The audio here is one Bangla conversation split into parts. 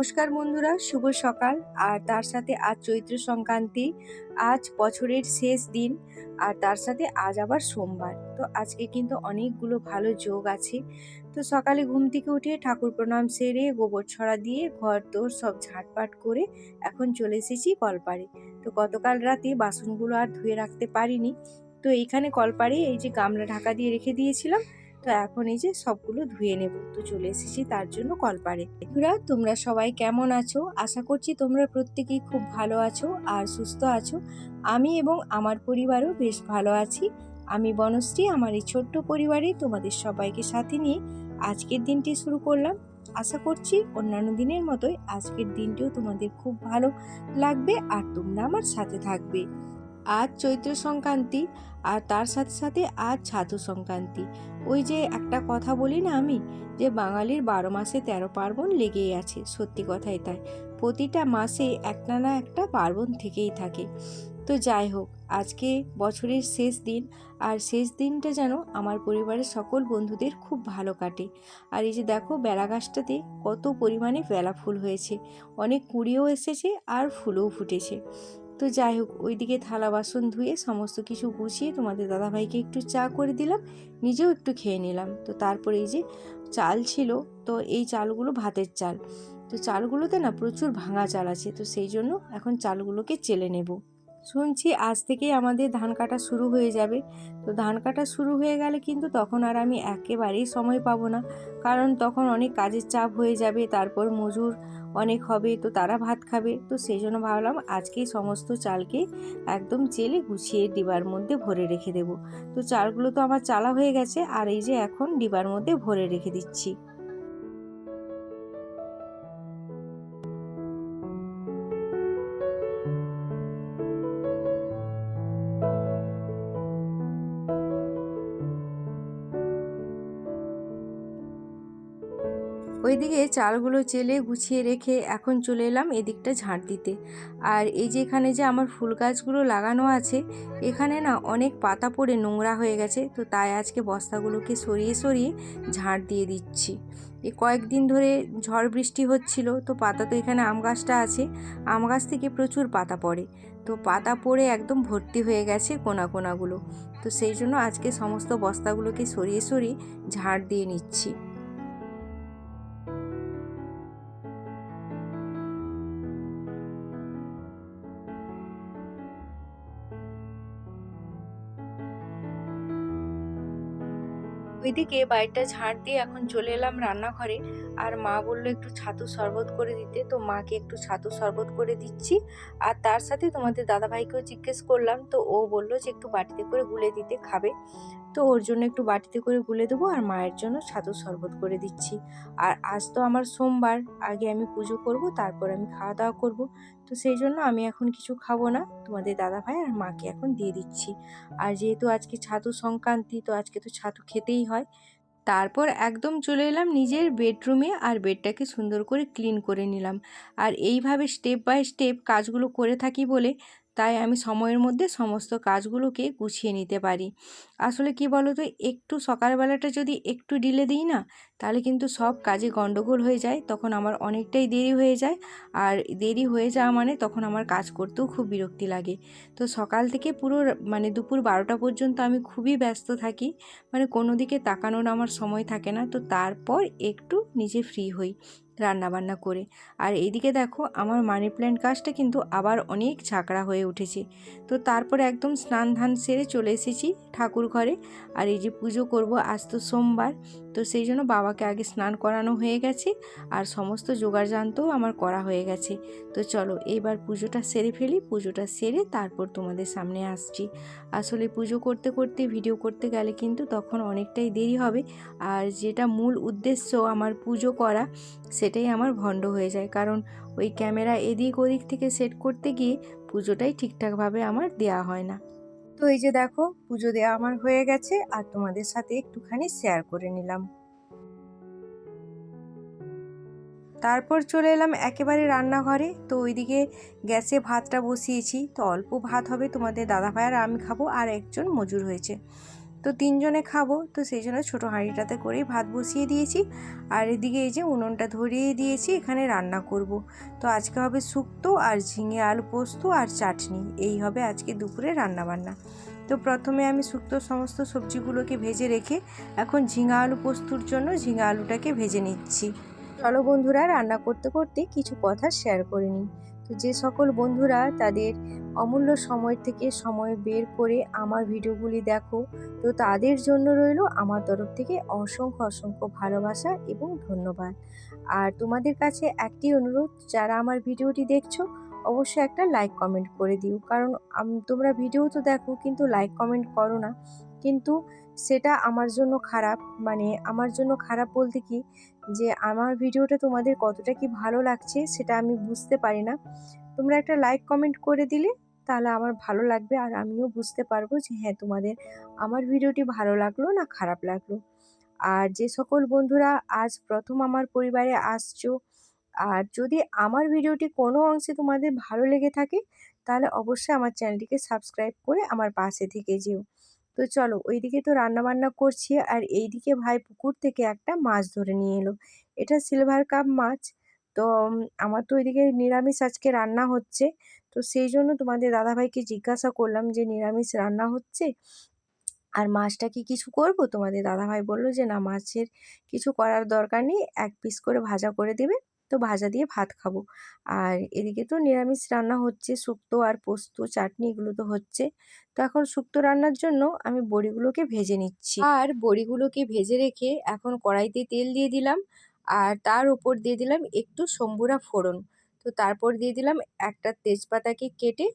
নমস্কার বন্ধুরা, শুভ সকাল। আর তার সাথে আজ চৈত্র সংক্রান্তি, আজ বছরের শেষ দিন, আর তার সাথে আজ আবার সোমবার। তো আজকে কিন্তু অনেকগুলো ভালো যোগ আছে। তো সকালে ঘুম থেকে উঠে ঠাকুর প্রণাম সেরে, গোবর ছড়া দিয়ে, ঘর দোর সব ঝাঁটপাট করে এখন চলে এসেছি কলপাড়ে। তো গতকাল রাতে বাসনগুলো আর ধুয়ে রাখতে পারিনি। তো এইখানে কলপাড়ে এই যে গামলা ঢাকা দিয়ে রেখে দিয়েছিলাম তো এখন এই যে সবগুলো ধুয়ে নেব। তো চলে এসেছি তার জন্য কলপারে। বন্ধুরা, তোমরা সবাই কেমন আছো? আশা করছি তোমরা প্রত্যেকেই খুব ভালো আছো আর সুস্থ আছো। আমি এবং আমার পরিবারও বেশ ভালো আছি। আমি বনশ্রী, আমার এই ছোট্ট পরিবারে তোমাদের সবাইকে সাথে নিয়ে আজকের দিনটি শুরু করলাম। আশা করছি অন্যান্য দিনের মতোই আজকের দিনটিও তোমাদের খুব ভালো লাগবে আর তোমরা আমার সাথে থাকবে। আজ চৈত্র সংক্রান্তি আর তার সাথে সাথে আজ ছাতু সংক্রান্তি ওই যে একটা কথা বলি না আমি? যে বাঙালির বারো মাসে তেরো পার্বণ লেগেই আছে, সত্যি কথাই তাই। প্রতিটা মাসে একটা না একটা পার্বণ থেকেই থাকে। তো যাই হোক, আজকে বছরের শেষ দিন, আর শেষ দিনটা যেন আমার পরিবারের সকল বন্ধুদের খুব ভালো কাটে। আর এই যে দেখো বেলা গাছটাতে কত পরিমাণে বেলা ফুল হয়েছে। অনেক কুড়িও এসেছে, আর ফুলও ফুটেছে। তো যাই হোক, ওইদিকে থালা, বাসন ধুয়ে সমস্ত কিছু গুছিয়ে তোমাদের দাদাভাইকে একটু চা করে দিলাম, নিজেও একটু খেয়ে নিলাম। তো তারপরে এই যে চাল ছিল, তো এই চালগুলো ভাতের চাল। তো চালগুলোতে না প্রচুর ভাঙা চাল আছে, তো সেই জন্য এখন চালগুলোকে চেলে নেব। শুনছি আজ থেকেই আমাদের ধান কাটা শুরু হয়ে যাবে। তো ধান কাটা শুরু হয়ে গেলে কিন্তু তখন আর আমি একেবারেই সময় পাবো না, কারণ তখন অনেক কাজের চাপ হয়ে যাবে, তারপর মজুর অনেক হবে তো তারা ভাত খাবে। তো সেই জন্য ভাবলাম আজকেই সমস্ত চালকে একদম চেলে গুছিয়ে ডিবার মধ্যে ভরে রেখে দেব। তো চালগুলো তো আমার চালা হয়ে গেছে, আর এই যে এখন ডিবার মধ্যে ভরে রেখে দিচ্ছি। ওইদিকে চালগুলো চেলে গুছিয়ে রেখে এখন চলে এলাম এদিকটা ঝাঁট দিতে। আর এই যে এখানে যে আমার ফুল গাছগুলো লাগানো আছে, এখানে না অনেক পাতা পড়ে নোংরা হয়ে গেছে, তো তাই আজকে বস্তাগুলোকে সরিয়ে সরিয়ে ঝাঁট দিয়ে দিচ্ছি। এই কয়েকদিন ধরে ঝড় বৃষ্টি হচ্ছিল, তো পাতা তো এখানে আম গাছটা আছে, আম গাছ থেকে প্রচুর পাতা পড়ে। তো পাতা পড়ে একদম ভর্তি হয়ে গেছে কোনা কোনাগুলো। তো সেই জন্য আজকে সমস্ত বস্তাগুলোকে সরিয়ে সরিয়ে ঝাড় দিয়ে নিচ্ছি। ওইদিকে বাড়িটা ঝাড় দিয়ে এখন চলে এলাম রান্নাঘরে। আর মা বলল, একটু ছাতু শরবত করে দিতে। তো মাকে একটু ছাতু শরবত করে দিচ্ছি। আর তার সাথে তোমাদের দাদাভাইকেও জিজ্ঞেস করলাম। তো ও বলল যে, একটু বাটিতে করে গুলে দিতে খাবে। তো ওর জন্য একটু বাটিতে করে গুলে দেবো আর মায়ের জন্য ছাতু শরবত করে দিচ্ছি। আর আজ তো আমার সোমবার, আগে আমি পুজো করব, তারপর আমি খাওয়া দাওয়া করব। তো সেই জন্য আমি এখন কিছু খাব না। তোমাদের দাদা ভাই আর মাকে এখন দিয়ে দিচ্ছি। আর যেহেতু আজকে ছাতু সংক্রান্তি, তো আজকে তো ছাতু খেতেই হয়। তারপর একদম চলে এলাম নিজের বেডরুমে আর বেডটাকে সুন্দর করে ক্লিন করে নিলাম। আর এইভাবে স্টেপ বাই স্টেপ কাজগুলো করে থাকি বলে তাই আমি সময়ের মধ্যে সমস্ত কাজগুলোকে গুছিয়ে নিতে পারি। আসলে কি বলো তো একটু সকালবেলাটা যদি একটু ডিলে দিই না, তাহলে কিন্তু সব কাজে গণ্ডগোল হয়ে যায়, তখন আমার অনেকটাই দেরি হয়ে যায়। আর দেরি হয়ে যাওয়া মানে তখন আমার কাজ করতেও খুব বিরক্তি লাগে। তো সকাল থেকে পুরো মানে দুপুর বারোটা পর্যন্ত আমি খুবই ব্যস্ত থাকি। মানে কোনো দিকে তাকানোর আমার সময় থাকে না। তো তারপর একটু নিজে ফ্রি হই। রান্নাবান্না করে। আর এইদিকে দেখো, আমার মানি প্ল্যান্ট গাছটা কিন্তু আবার অনেক ঝাঁকড়া হয়ে উঠেছে। তো তারপরে একদম স্নান ধান সেরে চলে এসেছি ঠাকুর ঘরে। আর এই যে পুজো করব আজ তো সোমবার, তো সেই জন্য বাবাকে আগে স্নান করানো হয়ে গেছে আর সমস্ত জোগাড়যন্ত্রও আমার করা হয়ে গেছে। তো চলো, এইবার পুজোটা সেরে ফেলি, পুজোটা সেরে তারপর তোমাদের সামনে আসছি। আসলে পুজো করতে করতে, ভিডিও করতে গেলে কিন্তু তখন অনেকটাই দেরি হবে। আর যেটা মূল উদ্দেশ্য আমার পুজো করা সেটাই আমার ভণ্ড হয়ে যায়। কারণ ওই ক্যামেরা এদিক ওদিক থেকে সেট করতে গিয়ে পুজোটাই ঠিকঠাকভাবে আমার দেয়া হয় না। তো এই যে দেখো, পুজো দেওয়া আমার হয়ে গেছে আর তোমাদের সাথে একটুখানি শেয়ার করে নিলাম। তারপর চলে এলাম একেবারে রান্নাঘরে। তো ওইদিকে গ্যাসে ভাতটা বসিয়েছি। তো অল্প ভাত হবে তোমাদের দাদা ভাই আর আমি খাব আর একজন মজুর হয়েছে। তো তিনজনে খাব। তো সেই জন্য ছোটো হাঁড়িটাতে করেই ভাত বসিয়ে দিয়েছি। আর এদিকে এই যে উনুনটা ধরিয়ে দিয়েছি, এখানে রান্না করব। তো আজকে হবে শুক্তো, আর ঝিঙে আলু পোস্ত, আর চাটনি। এই হবে আজকে দুপুরে রান্না বান্না তো প্রথমে আমি শুক্তো সমস্ত সবজিগুলোকে ভেজে রেখে এখন ঝিঙা আলু পোস্তুর জন্য ঝিঙা আলুটাকে ভেজে নিচ্ছি। চলো বন্ধুরা, রান্না করতে করতে কিছু কথা শেয়ার করে নিই। তো যে সকল বন্ধুরা তাদের অমূল্য সময় থেকে সময় বের করে আমার ভিডিওগুলি দেখো, তো তাদের জন্য রইল আমার তরফ থেকে অসংখ্য অসংখ্য ভালোবাসা এবং ধন্যবাদ। আর তোমাদের কাছে একটি অনুরোধ, যারা আমার ভিডিওটি দেখছ অবশ্যই একটা লাইক কমেন্ট করে দিও। কারণ তোমরা ভিডিও তো দেখো, কিন্তু লাইক কমেন্ট করো না। কিন্তু সেটা আমার জন্য খারাপ। মানে আমার জন্য খারাপ বলতে কি? যে আমার ভিডিওটা তোমাদের কতটা কি ভালো লাগছে সেটা আমি বুঝতে পারি না। তোমরা একটা লাইক কমেন্ট করে দিলে, তাহলে আমার ভালো লাগবে। আর আমিও বুঝতে পারব যে হ্যাঁ তোমাদের আমার ভিডিওটি ভালো লাগল না খারাপ লাগল। আর যে সকল বন্ধুরা আজ প্রথম আমার পরিবারে আসছো আর যদি আমার ভিডিওটি কোনো অংশে তোমাদের ভালো লেগে থাকে, তাহলে অবশ্যই আমার চ্যানেলটিকে সাবস্ক্রাইব করে আমার পাশে থেকে যেও। তো চলো, ওইদিকে তো রান্না বান্না করছি আর এইদিকে ভাই পুকুর থেকে একটা মাছ ধরে নিয়ে এলো। এটা সিলভার কাপ মাছ। তো আমার তো ওইদিকে নিরামিষ আজকে রান্না হচ্ছে। তো সেই জন্য তোমাদের দাদাভাইকে জিজ্ঞাসা করলাম যে নিরামিষ রান্না হচ্ছে? আর মাছটা কি কিছু করব? তোমাদের দাদাভাই বলল যে না, মাছের কিছু করার দরকার নেই। এক পিস করে ভাজা করে দেবে। তো ভাজা দিয়ে ভাত খাব। আর এদিকে তো নিরামিষ রান্না হচ্ছে, শুক্তো আর পোস্ত, চাটনি এগুলো তো হচ্ছে। তো এখন শুক্তো রান্নার জন্য আমি বড়িগুলোকে ভেজে নিচ্ছি। আর বড়িগুলোকে ভেজে রেখে এখন কড়াইতে তেল দিয়ে দিলাম। আর তার উপর দিয়ে দিলাম একটু শম্ভুরা ফোড়ন। তো তারপর দিয়ে দিলাম একটা তেজপাতাকে কেটে।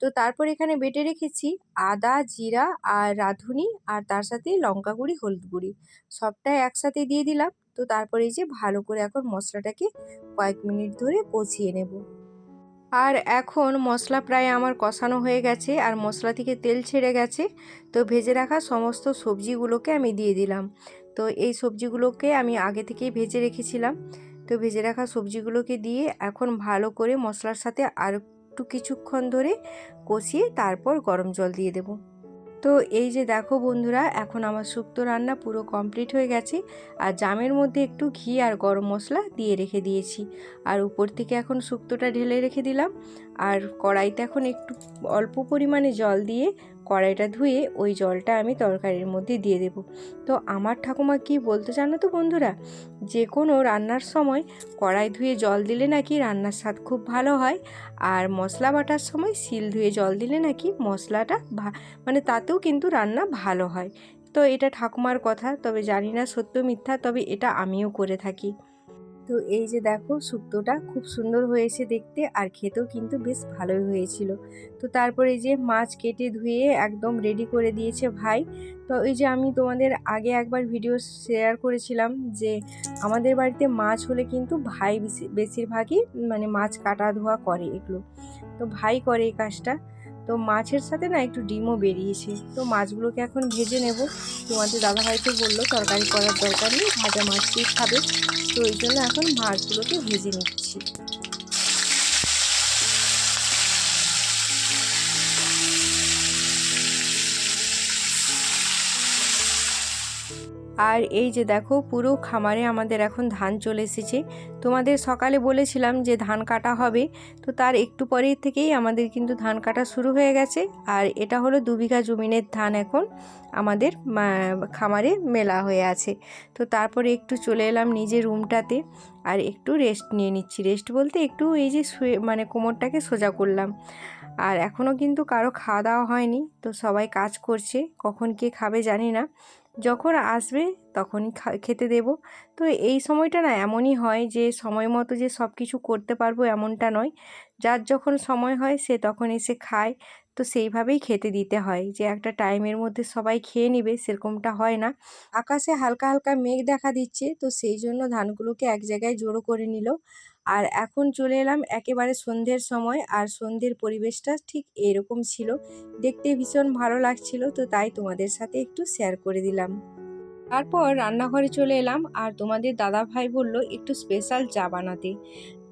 তো তারপর এখানে বেটে রেখেছি আদা, জিরা আর রাঁধুনি আর তার সাথে লঙ্কা গুঁড়ি, হলুদ গুঁড়ি। সবটাই একসাথে দিয়ে দিলাম। তো তারপরে এই যে ভালো করে এখন মশলাটাকে কয়েক মিনিট ধরে কষিয়ে নেব। আর এখন মশলা প্রায় আমার কষানো হয়ে গেছে আর মশলা থেকে তেল ছেড়ে গেছে। তো ভেজে রাখা সমস্ত সবজিগুলোকে আমি দিয়ে দিলাম। তো এই সবজিগুলোকে আমি আগে থেকেই ভেজে রেখেছিলাম। তো ভেজে রাখা সবজিগুলোকে দিয়ে এখন ভালো করে মশলার সাথে আর একটু কিছুক্ষণ ধরে কষিয়ে তারপর গরম জল দিয়ে দেবো। তো এই যে দেখো বন্ধুরা, এখন আমার শুক্তো রান্না পুরো কমপ্লিট হয়ে গেছে। আর জামের মধ্যে একটু ঘি আর গরম মশলা দিয়ে রেখে দিয়েছি। আর উপর থেকে এখন শুক্তোটা ঢেলে রেখে দিলাম। আর কড়াইতে এখন একটু অল্প পরিমাণে জল দিয়ে কড়াইটা ধুয়ে ওই জলটা আমি তরকারির মধ্যে দিয়ে দেব। তো আমার ঠাকুমা কি বলতে জানো তো বন্ধুরা? যে কোনো রান্নার সময় কড়াই ধুয়ে জল দিলে নাকি রান্নার স্বাদ খুব ভালো হয় আর মশলা বাটার সময় শিল ধুয়ে জল দিলে নাকি মশলাটা মানে তাতেও কিন্তু রান্না ভালো হয়। তো এটা ঠাকুমার কথা, তবে জানি না সত্য মিথ্যা, তবে এটা আমিও করে থাকি। তো এই যে দেখো শুক্তোটা খুব সুন্দর হয়েছে দেখতে আর খেতেও কিন্তু বেশ ভালোই হয়েছিল। তো তারপরে যে মাছ কেটে ধুয়ে একদম রেডি করে দিয়েছে ভাই। তো এই যে আমি তোমাদের আগে একবার ভিডিও শেয়ার করেছিলাম যে আমাদের বাড়িতে মাছ হলে কিন্তু ভাই বেশিরভাগই মানে মাছ কাটা ধোয়া করে এগুলো। তো ভাই করে এই কাজটা। তো মাছের সাথে না একটু ডিমও বেরিয়েছে। তো মাছগুলোকে এখন ভেজে নেব। তোমাদের দাদাভাইকে বলল তরকারি করার দরকার নেই, ভাজা মাছ দিয়ে খাবে। তো ওই জন্য এখন মাছগুলোকে ভেজে নিচ্ছি। আর এই যে দেখো, পুরো খামারে আমাদের এখন ধান চলে এসেছে। তোমাদের সকালে বলেছিলাম যে ধান কাটা হবে, তো তার একটু পরেই থেকেই আমাদের কিন্তু ধান কাটা শুরু হয়ে গেছে। আর এটা হলো দু বিঘা জমিনের ধান এখন আমাদের খামারে মেলা হয়ে আছে। তো তারপরে একটু চলে এলাম নিজের রুমটাতে আর একটু রেস্ট নিয়ে নিচ্ছি। রেস্ট বলতে একটু এই যে শুয়ে মানে কোমরটাকে সোজা করলাম। আর এখনও কিন্তু কারও খাওয়া দাওয়া হয়নি, তো সবাই কাজ করছে, কখন কে খাবে জানি না। যখন আসবে তখনই খেতে দেব। তো এই সময়টা না এমনই হয় যে সময় মতো যে সব কিছু করতে পারব এমনটা নয়। যার যখন সময় হয় সে তখন এসে খায়। তো সেইভাবেই খেতে দিতে হয় যে একটা টাইমের মধ্যে সবাই খেয়ে নিবে, সেরকমটা হয় না। আকাশে হালকা হালকা মেঘ দেখা দিচ্ছে, তো সেই জন্য ধানগুলোকে এক জায়গায় জড়ো করে নিল। আর এখন চলে এলাম একেবারে সন্ধ্যের সময়, আর সন্ধ্যের পরিবেশটা ঠিক এরকম ছিল। দেখতে ভীষণ ভালো লাগছিল, তো তাই তোমাদের সাথে একটু শেয়ার করে দিলাম। তারপর রান্নাঘরে চলে এলাম আর তোমাদের দাদা ভাই বলল একটু স্পেশাল চা বানাতে।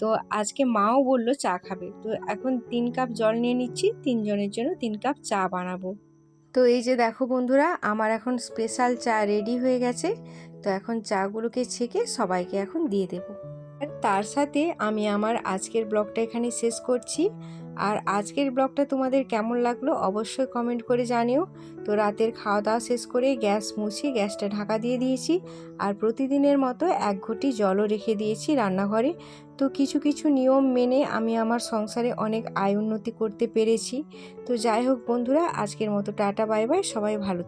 তো আজকে মাও বলল চা খাবে। তো এখন তিন কাপ জল নিয়ে নিচ্ছি, তিনজনের জন্য তিন কাপ চা বানাবো। তো এই যে দেখো বন্ধুরা, আমার এখন স্পেশাল চা রেডি হয়ে গেছে। তো এখন চাগুলোকে ছেঁকে সবাইকে এখন দিয়ে দেব। আর তার সাথে আমি আমার আজকের ব্লগটা এখানে শেষ করছি। আর আজকের ব্লগটা তোমাদের কেমন লাগল অবশ্যই কমেন্ট করে জানিও। তো রাতের খাওয়া দাওয়া শেষ করে গ্যাস মুছে গ্যাসটা ঢাকা দিয়ে দিয়েছি আর প্রতিদিনের মতো এক ঘটি জলও রেখে দিয়েছি রান্নাঘরে। তো কিছু কিছু নিয়ম মেনে আমি আমার সংসারে অনেক আয় উন্নতি করতে পেরেছি। তো যাই হোক বন্ধুরা, আজকের মতো টাটা, বাই বাই, সবাই ভালো